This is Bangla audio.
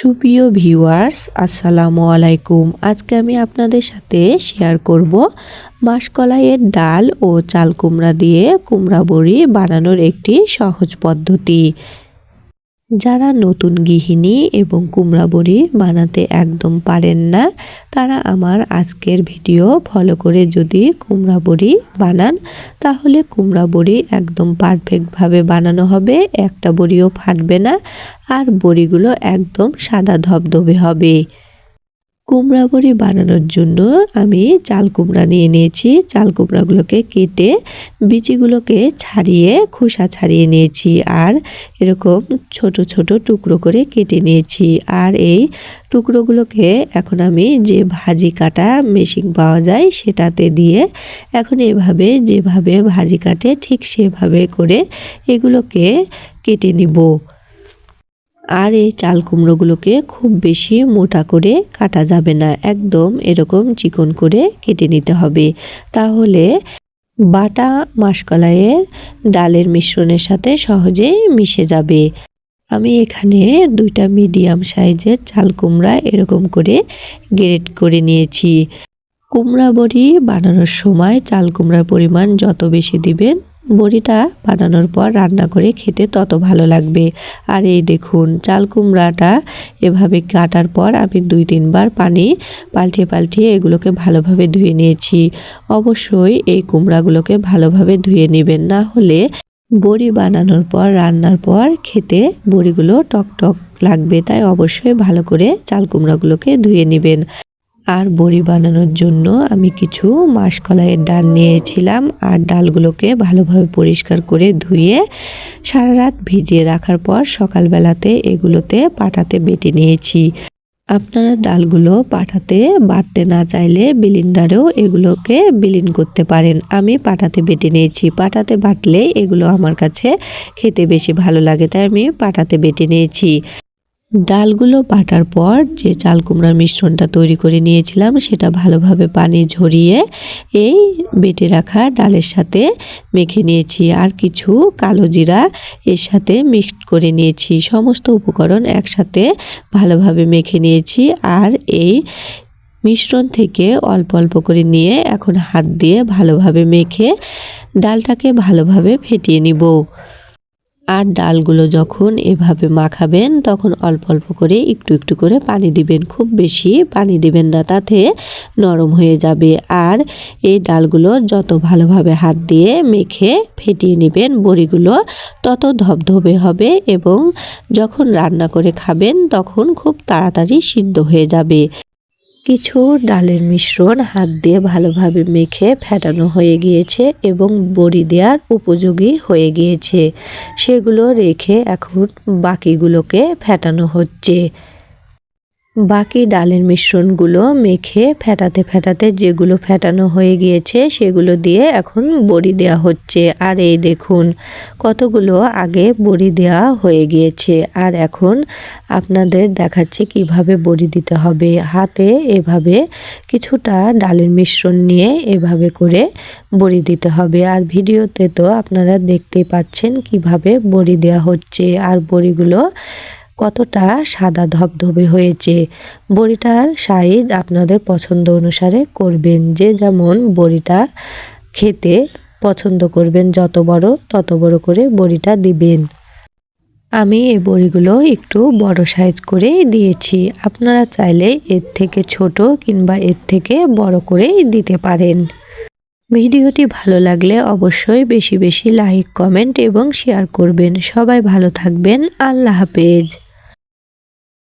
সুপ্রিয় ভিউয়ার্স, আসসালামু আলাইকুম। আজকে আমি আপনাদের সাথে শেয়ার করব মাসকলাইয়ের ডাল ও চাল কুমড়া দিয়ে কুমড়া বড়ি বানানোর একটি সহজ পদ্ধতি। যারা নতুন গৃহিণী এবং কুমড়া বড়ি বানাতে একদম পারেন না, তারা আমার আজকের ভিডিও ফলো করে যদি কুমড়া বড়ি বানান, তাহলে কুমড়া বড়ি একদম পারফেক্টভাবে বানানো হবে, একটা বড়িও ফাটবে না, আর বড়িগুলো একদম সাদা ধবধবে হবে। কুমড়া বড়ি বানানোর জন্য আমি চাল কুমড়া নিয়ে নিয়েছি। চাল কুমড়াগুলোকে কেটে বিচিগুলোকে ছাড়িয়ে, খোসা ছাড়িয়ে নিয়েছি আর এরকম ছোট ছোট টুকরো করে কেটে নিয়েছি। আর এই টুকরোগুলোকে এখন আমি যে ভাজি কাটা মেশিন পাওয়া যায় সেটাতে দিয়ে এখন এভাবে, যেভাবে ভাজি কাটে ঠিক সেভাবে করে এগুলোকে কেটে নিব। আর এই চাল কুমড়োগুলোকে খুব বেশি মোটা করে কাটা যাবে না। একদম এরকম চিকন করে কেটে নিতে হবে। তাহলে বাটা মাসকলাইয়ের ডালের মিশ্রণের সাথে সহজেই মিশে যাবে। আমি এখানে দুইটা মিডিয়াম সাইজের চাল কুমড়া এরকম করে গ্রেড করে নিয়েছি। কুমড়া বড়ি বানানোর সময় চাল কুমড়ার পরিমাণ যত বেশি দিবেন বড়িটা বানানোর পর রান্না করে খেতে তত ভালো লাগবে। আর এই দেখুন, চাল কুমড়াটা এভাবে কাটার পর আমি দুই তিনবার পানি পাল্টিয়ে পাল্টিয়ে এগুলোকে ভালোভাবে ধুয়ে নিয়েছি। অবশ্যই এই কুমড়াগুলোকে ভালোভাবে ধুয়ে নেবেন, না হলে বড়ি বানানোর পর, রান্নার পর খেতে বড়িগুলো টক টক লাগবে, তাই অবশ্যই ভালো করে চাল কুমড়াগুলোকে ধুয়ে নেবেন। আর বড়ি বানানোর জন্য আমি কিছু মাসকলাইয়ের ডাল নিয়েছিলাম আর ডালগুলোকে ভালোভাবে পরিষ্কার করে ধুয়ে সারা রাত ভিজিয়ে রাখার পর সকালবেলাতে এগুলোতে পাটাতে বেটে নিয়েছি। আপনারা ডালগুলো পাঠাতে বাটতে না চাইলে বিলিন্ডারেও এগুলোকে বিলিন করতে পারেন। আমি পাটাতে বেটে নিয়েছি। পাটাতে বাটলে এগুলো আমার কাছে খেতে বেশি ভালো লাগে, তাই আমি পাটাতে বেটে নিয়েছি। ডালগুলো বাটার পর যে চাল কুমড়ার মিশ্রণটা তৈরি করে নিয়েছিলাম, সেটা ভালোভাবে পানি ঝরিয়ে এই বেটে রাখা ডালের সাথে মেখে নিয়েছি। আর কিছু কালো জিরা এর সাথে মিক্সড করে নিয়েছি। সমস্ত উপকরণ একসাথে ভালোভাবে মেখে নিয়েছি। আর এই মিশ্রণ থেকে অল্প অল্প করে নিয়ে এখন হাত দিয়ে ভালোভাবে মেখে ডালটাকে ভালোভাবে ফেটিয়ে নিব। আর ডালগুলো যখন এভাবে মাখাবেন, তখন অল্প অল্প করে একটু একটু করে পানি দিবেন। খুব বেশি পানি দিবেন না, তাতে নরম হয়ে যাবে। আর এই ডালগুলো যত ভালোভাবে হাত দিয়ে মেখে ফেটিয়ে নেবেন, বড়িগুলো তত ধবধবে হবে এবং যখন রান্না করে খাবেন, তখন খুব তাড়াতাড়ি সিদ্ধ হয়ে যাবে। কিছু ডালের মিশ্রণ হাত দিয়ে ভালোভাবে মেখে ফেটানো হয়ে গিয়েছে এবং বড়ি দেওয়ার উপযোগী হয়ে গিয়েছে। সেগুলো রেখে এখন বাকিগুলোকে ফেটানো হচ্ছে। বাকি ডালের মিশ্রণগুলো মেখে ফেটাতে ফেটাতে যেগুলো ফেটানো হয়ে গিয়েছে সেগুলো দিয়ে এখন বড়ি দেওয়া হচ্ছে। আর এই দেখুন, কতগুলো আগে বড়ি দেওয়া হয়ে গিয়েছে। আর এখন আপনাদের দেখাচ্ছে কীভাবে বড়ি দিতে হবে। হাতে এভাবে কিছুটা ডালের মিশ্রণ নিয়ে এভাবে করে বড়ি দিতে হবে। আর ভিডিওতে তো আপনারা দেখতে পাচ্ছেন কীভাবে বড়ি দেওয়া হচ্ছে। আর বড়িগুলো কতটা সাদা ধবধবে হয়েছে। বড়িটার সাইজ আপনাদের পছন্দ অনুসারে করবেন। যে যেমন বড়িটা খেতে পছন্দ করবেন, যত বড়, তত বড় করে বড়িটা দিবেন। আমি এই বড়িগুলো একটু বড় সাইজ করে দিয়েছি। আপনারা চাইলে এর থেকে ছোট কিংবা এর থেকে বড় করেই দিতে পারেন। ভিডিওটি ভালো লাগলে অবশ্যই বেশি বেশি লাইক, কমেন্ট এবং শেয়ার করবেন। সবাই ভালো থাকবেন। আল্লাহ হাফেজ।